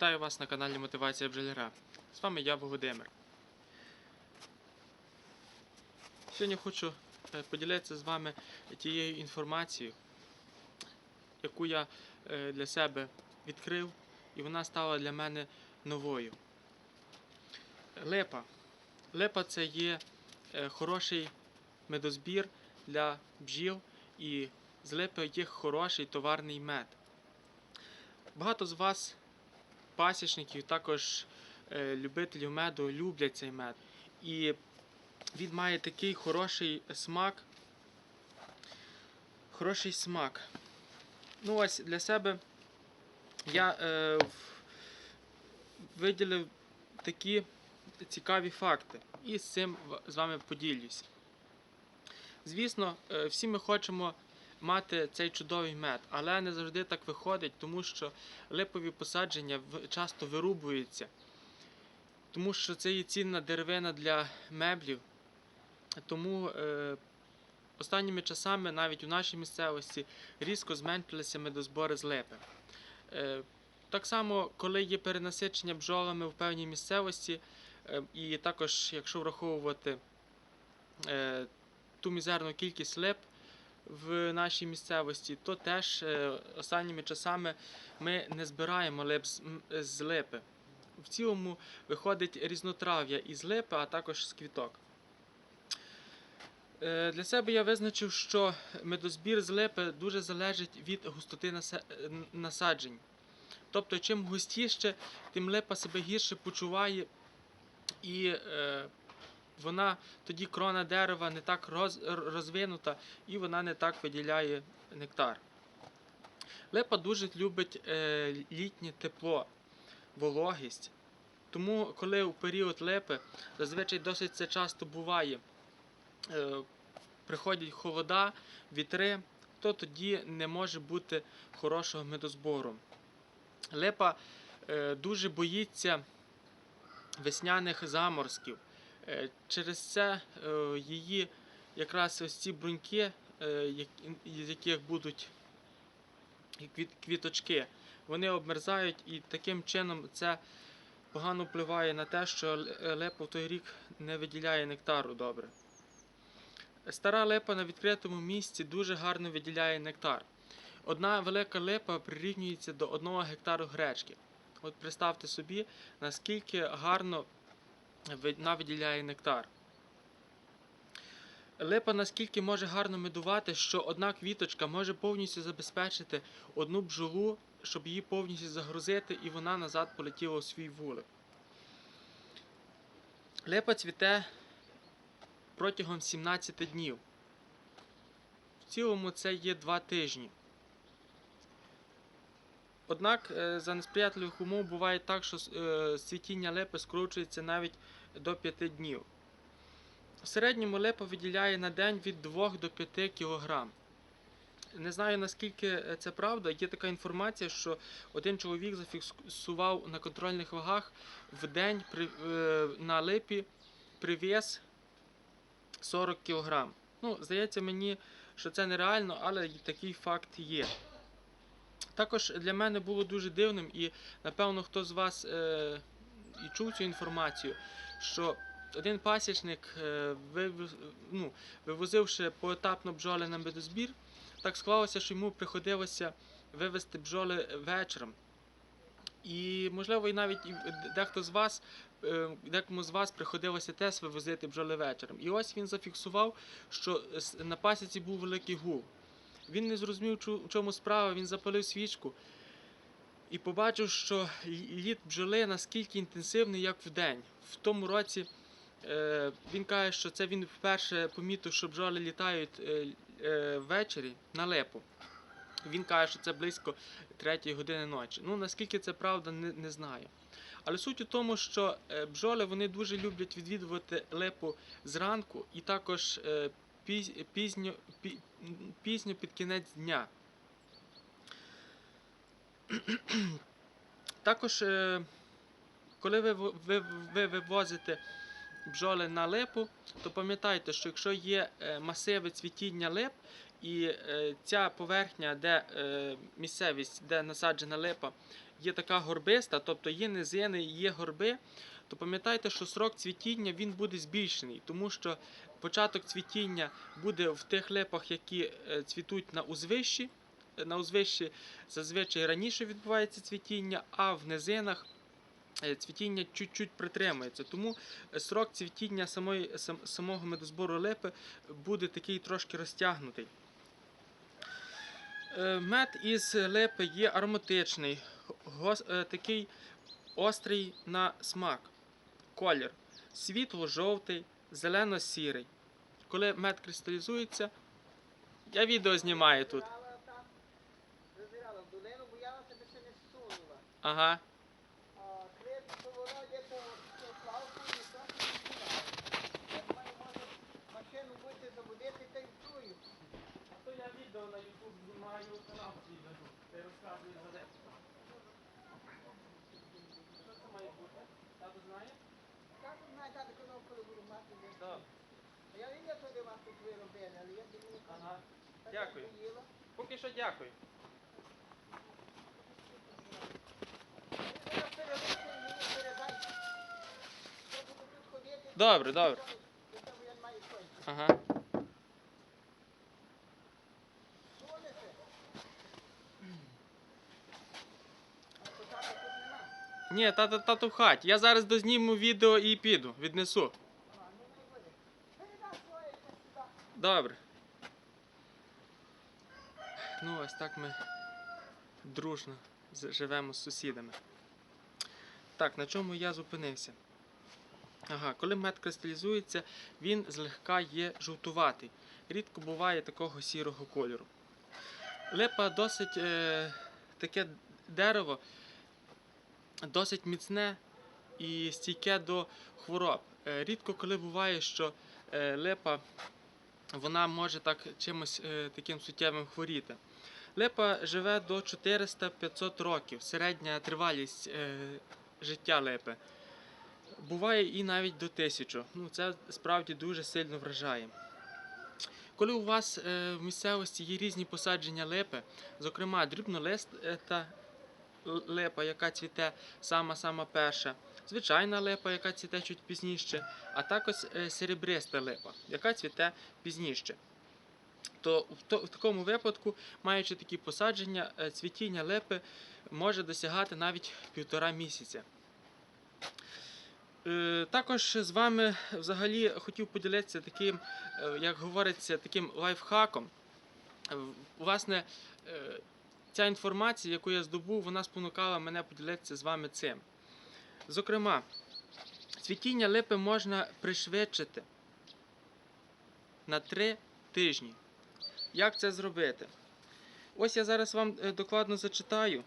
Вітаю вас на каналі Мотивація бджоляра. З вами я Володимир. Сьогодні хочу е, поділитися з вами тією інформацією, яку я е, для себе відкрив, і вона стала для мене новою. Липа. Липа це є е, хороший медозбір для бджіл, і з липи є хороший товарний мед. Багато з вас пасічників, також е, любителів меду люблять цей мед. І він має такий хороший смак. Хороший смак. Ну ось для себе я е, виділив такі цікаві факти. І з цим з вами поділюся. Звісно, е, всі ми хочемо мати цей чудовий мед, але не завжди так виходить, тому що липові посадження часто вирубуються, тому що це є цінна деревина для меблів. Тому е, останніми часами навіть у нашій місцевості різко зменшилися медозбори з липи. Е, так само, коли є перенасичення бджолами в певній місцевості, е, і також, якщо враховувати е, ту мізерну кількість лип в нашій місцевості, то теж е, останніми часами ми не збираємо лип з, липи. В цілому виходить різнотрав'я із липи, а також з квіток. Е, Для себе я визначив, що медозбір з липи дуже залежить від густоти насаджень. Тобто, чим густіше, тим липа себе гірше почуває, і е, вона тоді крона дерева не так роз, розвинута і вона не так виділяє нектар. Липа дуже любить е, літнє тепло, вологість. Тому, коли у період липи, зазвичай досить це часто буває, е, приходять холода, вітри, то тоді не може бути хорошого медозбору. Липа е, дуже боїться весняних заморозків. Е, Через це е, її якраз ось ці бруньки, е, з яких будуть квіточки, вони обмерзають і таким чином це погано впливає на те, що липа в той рік не виділяє нектару добре. Стара липа на відкритому місці дуже гарно виділяє нектар. Одна велика липа прирівнюється до одного гектару гречки. От представте собі, наскільки гарно вона виділяє нектар. Липа наскільки може гарно медувати, що одна квіточка може повністю забезпечити одну бджолу, щоб її повністю загрузити, і вона назад полетіла у свій вулик. Липа цвіте протягом 17 днів. В цілому це є 2 тижні. Однак е, за несприятливих умов буває так, що е, цвітіння липи скорочується навіть до 5 днів. В середньому липа виділяє на день від 2 до 5 кг. Не знаю наскільки е, це правда. Є така інформація, що один чоловік зафіксував на контрольних вагах в день на липі привіз 40 кг. Ну, здається мені, що це нереально, але такий факт є. Також для мене було дуже дивним, і напевно хто з вас е, і чув цю інформацію, що один пасічник, е, вивез- ну, вивозивши поетапно бджоли на медозбір, так склалося, що йому приходилося вивезти бджоли вечором. І, можливо, і навіть дехто з вас, е, декому з вас приходилося теж вивозити бджоли вечором. І ось він зафіксував, що на пасіці був великий гул. Він не зрозумів, в чому справа, він запалив свічку і побачив, що лі- літ бджоли наскільки інтенсивний, як вдень. В тому році е, він каже, що це він вперше помітив, що бджоли літають е, е, ввечері на липу. Він каже, що це близько 3 години ночі. Ну наскільки це правда, не, не знаю. Але суть у тому, що бджоли вони дуже люблять відвідувати липу зранку і також пізньо, пі- пізньо під кінець дня. Також, е, коли ви, ви, ви вивозите бджоли на липу, то пам'ятайте, що якщо є е, масиви цвітіння лип І е, ця поверхня, де місцевість, де насаджена липа, є така горбиста, тобто є низини, є горби, то пам'ятайте, що срок цвітіння він буде збільшений, тому що початок цвітіння буде в тих липах, які е, цвітуть на узвищі. Е, На узвищі зазвичай раніше відбувається цвітіння, а в низинах е, цвітіння чуть-чуть притримується. Тому срок цвітіння самої, сам, самого медозбору липи буде такий трошки розтягнутий. Мед із липи є ароматичний, такий острий на смак. Колір світло-жовтий, зелено-сірий. Коли мед кристалізується, я відео знімаю тут. Ага. Машину будете заводити та й вчую. А то я відео на YouTube знімаю канал свій веду. Ти розказую за де. Що це має бути? Тато знає? Так, знає, тато коли коли буду мати десь. Я не де вас тут виробили, але я думаю, не Ага. Дякую. Поки що дякую. Я. Добре, добре. Я. Ага. Ні, тато в хаті. Я зараз дозніму відео і піду, віднесу. А, ну не буде. Передай своє сюди. Добре. Ну, ось так ми дружно живемо з сусідами. Так, на чому я зупинився? Ага, коли мед кристалізується, він злегка є жовтуватий. Рідко буває такого сірого кольору. Липа досить е, таке дерево, досить міцне і стійке до хвороб. Е, рідко коли буває, що е, липа вона може так чимось е, таким суттєвим хворіти. Липа живе до 400-500 років, середня тривалість е, життя липи. Буває і навіть до 1000. Ну, це справді дуже сильно вражає. Коли у вас е, в місцевості є різні посадження липи, зокрема дрібнолиста липа, яка цвіте сама-сама перша, звичайна липа, яка цвіте чуть пізніше, а також е, серебриста липа, яка цвіте пізніше. То в, то в такому випадку, маючи такі посадження, е, цвітіння липи може досягати навіть півтора місяця. Е, Також з вами взагалі хотів поділитися таким, як говориться, таким лайфхаком. Власне, ця інформація, яку я здобув, вона спонукала мене поділитися з вами цим. Зокрема, цвітіння липи можна пришвидшити на 3 тижні. Як це зробити? Ось я зараз вам е, докладно зачитаю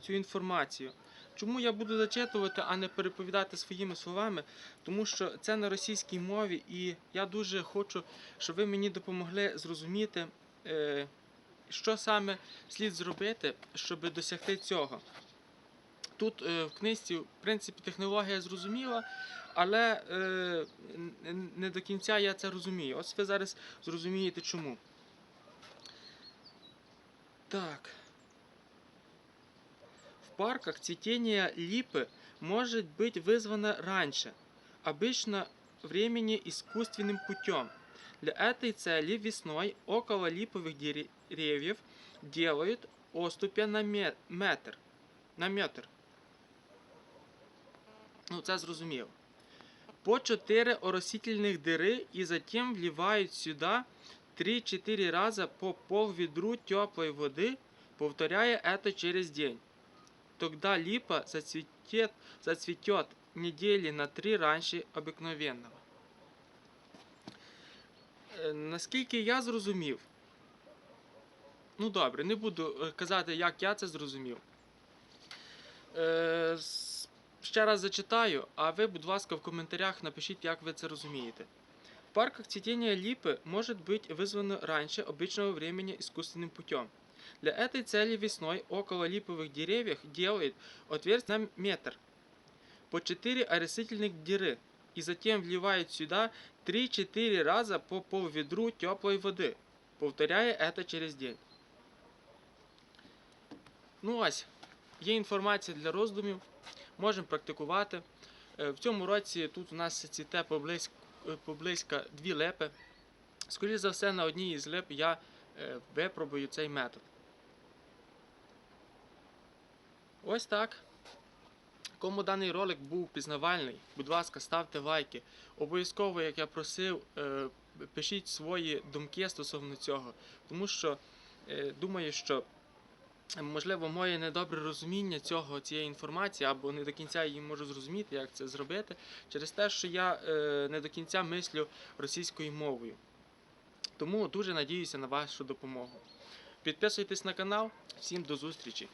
цю інформацію. Чому я буду зачитувати, а не переповідати своїми словами? Тому що це на російській мові, і я дуже хочу, щоб ви мені допомогли зрозуміти, е, що саме слід зробити, щоб досягти цього. Тут е, в книжці, в принципі, технологія зрозуміла, але е, н- не до кінця я це розумію. Ось ви зараз зрозумієте чому. Так. В парках цветение липы может быть вызвано раньше, обычно времени искусственным путем. Для этой цели весной около липовых дере- деревьев делают оступя на ме- метр. На метр. Ну, це зрозуміло. По 4 оросительных дыры и затем вливают сюда 3-4 раза по пол-ведру теплой воды, повторяя это через день. Тогда липа зацветет, зацветет недели на 3 раньше обыкновенного. Е, Наскільки я зрозумів, ну добре, не буду е, казати, як я це зрозумів. Е, с- ще раз зачитаю, а ви, будь ласка, в коментарях напишіть, як ви це розумієте. В парках цветение липы может быть вызвано раньше обычного времени искусственным путем. Для этой цели весной около липовых деревьев делают отверстие на метр по 4 оросительных дыры и затем вливают сюда 3-4 раза по полведру теплой воды, Повторяє это через день. Ну ось, є інформація для роздумів. Можемо практикувати. Е, В цьому році тут у нас цвіте поблизько, е, поблизька дві лепи. Скоріше за все, на одній із леп я е, випробую цей метод. Ось так. Кому даний ролик був пізнавальний, будь ласка, ставте лайки. Обов'язково, як я просив, пишіть свої думки стосовно цього. Тому що думаю, що можливо моє недобре розуміння цього, цієї інформації, або не до кінця її можу зрозуміти, як це зробити, через те, що я е, не до кінця мислю російською мовою. Тому дуже надіюся на вашу допомогу. Підписуйтесь на канал. Всім до зустрічі!